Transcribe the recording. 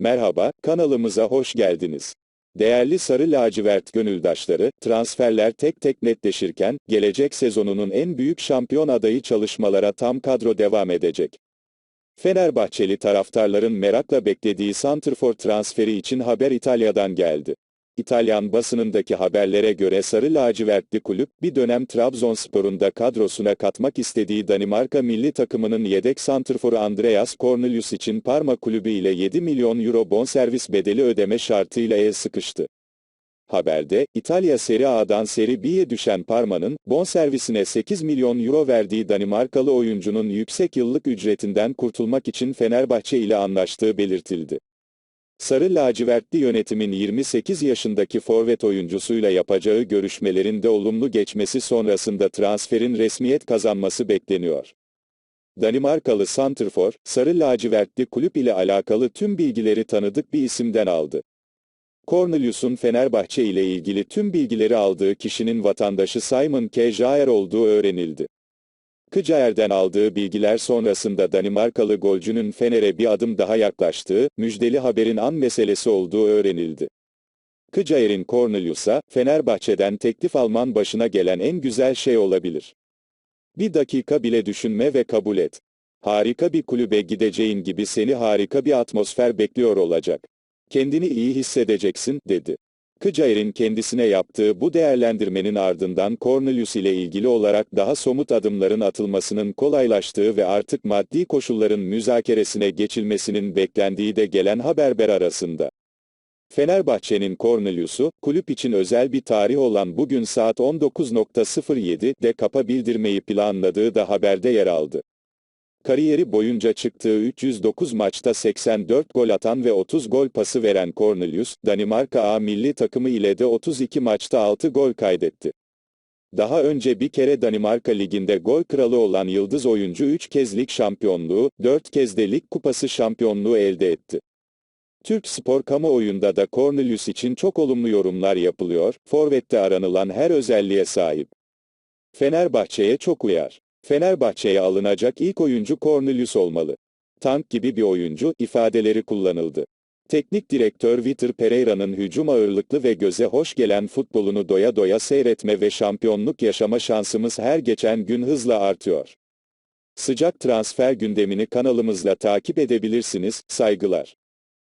Merhaba, kanalımıza hoş geldiniz. Değerli sarı lacivert gönüldaşları, transferler tek tek netleşirken, gelecek sezonunun en büyük şampiyon adayı çalışmalara tam kadro devam edecek. Fenerbahçeli taraftarların merakla beklediği Santrfor transferi için haber İtalya'dan geldi. İtalyan basınındaki haberlere göre sarı lacivertli kulüp, bir dönem Trabzonspor'un da kadrosuna katmak istediği Danimarka milli takımının yedek santrforu Andreas Cornelius için Parma kulübü ile 7 milyon euro bonservis bedeli ödeme şartıyla el sıkıştı. Haberde, İtalya Serie A'dan Serie B'ye düşen Parma'nın, bonservisine 8 milyon euro verdiği Danimarkalı oyuncunun yüksek yıllık ücretinden kurtulmak için Fenerbahçe ile anlaştığı belirtildi. Sarı lacivertli yönetimin 28 yaşındaki forvet oyuncusuyla yapacağı görüşmelerin de olumlu geçmesi sonrasında transferin resmiyet kazanması bekleniyor. Danimarkalı Santrfor, Sarı lacivertli kulüp ile alakalı tüm bilgileri tanıdık bir isimden aldı. Cornelius'un Fenerbahçe ile ilgili tüm bilgileri aldığı kişinin vatandaşı Simon K. Jaer olduğu öğrenildi. Kıcaer'den aldığı bilgiler sonrasında Danimarkalı golcünün Fener'e bir adım daha yaklaştığı, müjdeli haberin an meselesi olduğu öğrenildi. Kıcaer'in Cornelius'a, Fenerbahçe'den teklif alman başına gelen en güzel şey olabilir. Bir dakika bile düşünme ve kabul et. Harika bir kulübe gideceğin gibi seni harika bir atmosfer bekliyor olacak. Kendini iyi hissedeceksin, dedi. Kıcaer'in kendisine yaptığı bu değerlendirmenin ardından Cornelius ile ilgili olarak daha somut adımların atılmasının kolaylaştığı ve artık maddi koşulların müzakeresine geçilmesinin beklendiği de gelen haberber arasında. Fenerbahçe'nin Cornelius'u, kulüp için özel bir tarih olan bugün saat 19.07'de kapa bildirmeyi planladığı da haberde yer aldı. Kariyeri boyunca çıktığı 309 maçta 84 gol atan ve 30 gol pası veren Cornelius, Danimarka A milli takımı ile de 32 maçta 6 gol kaydetti. Daha önce bir kere Danimarka Ligi'nde gol kralı olan yıldız oyuncu 3 kez lig şampiyonluğu, 4 kez de lig kupası şampiyonluğu elde etti. Türk spor kamuoyunda da Cornelius için çok olumlu yorumlar yapılıyor, forvette aranılan her özelliğe sahip. Fenerbahçe'ye çok uyar. Fenerbahçe'ye alınacak ilk oyuncu Cornelius olmalı. Tank gibi bir oyuncu ifadeleri kullanıldı. Teknik direktör Vitor Pereira'nın hücum ağırlıklı ve göze hoş gelen futbolunu doya doya seyretme ve şampiyonluk yaşama şansımız her geçen gün hızla artıyor. Sıcak transfer gündemini kanalımızla takip edebilirsiniz, saygılar.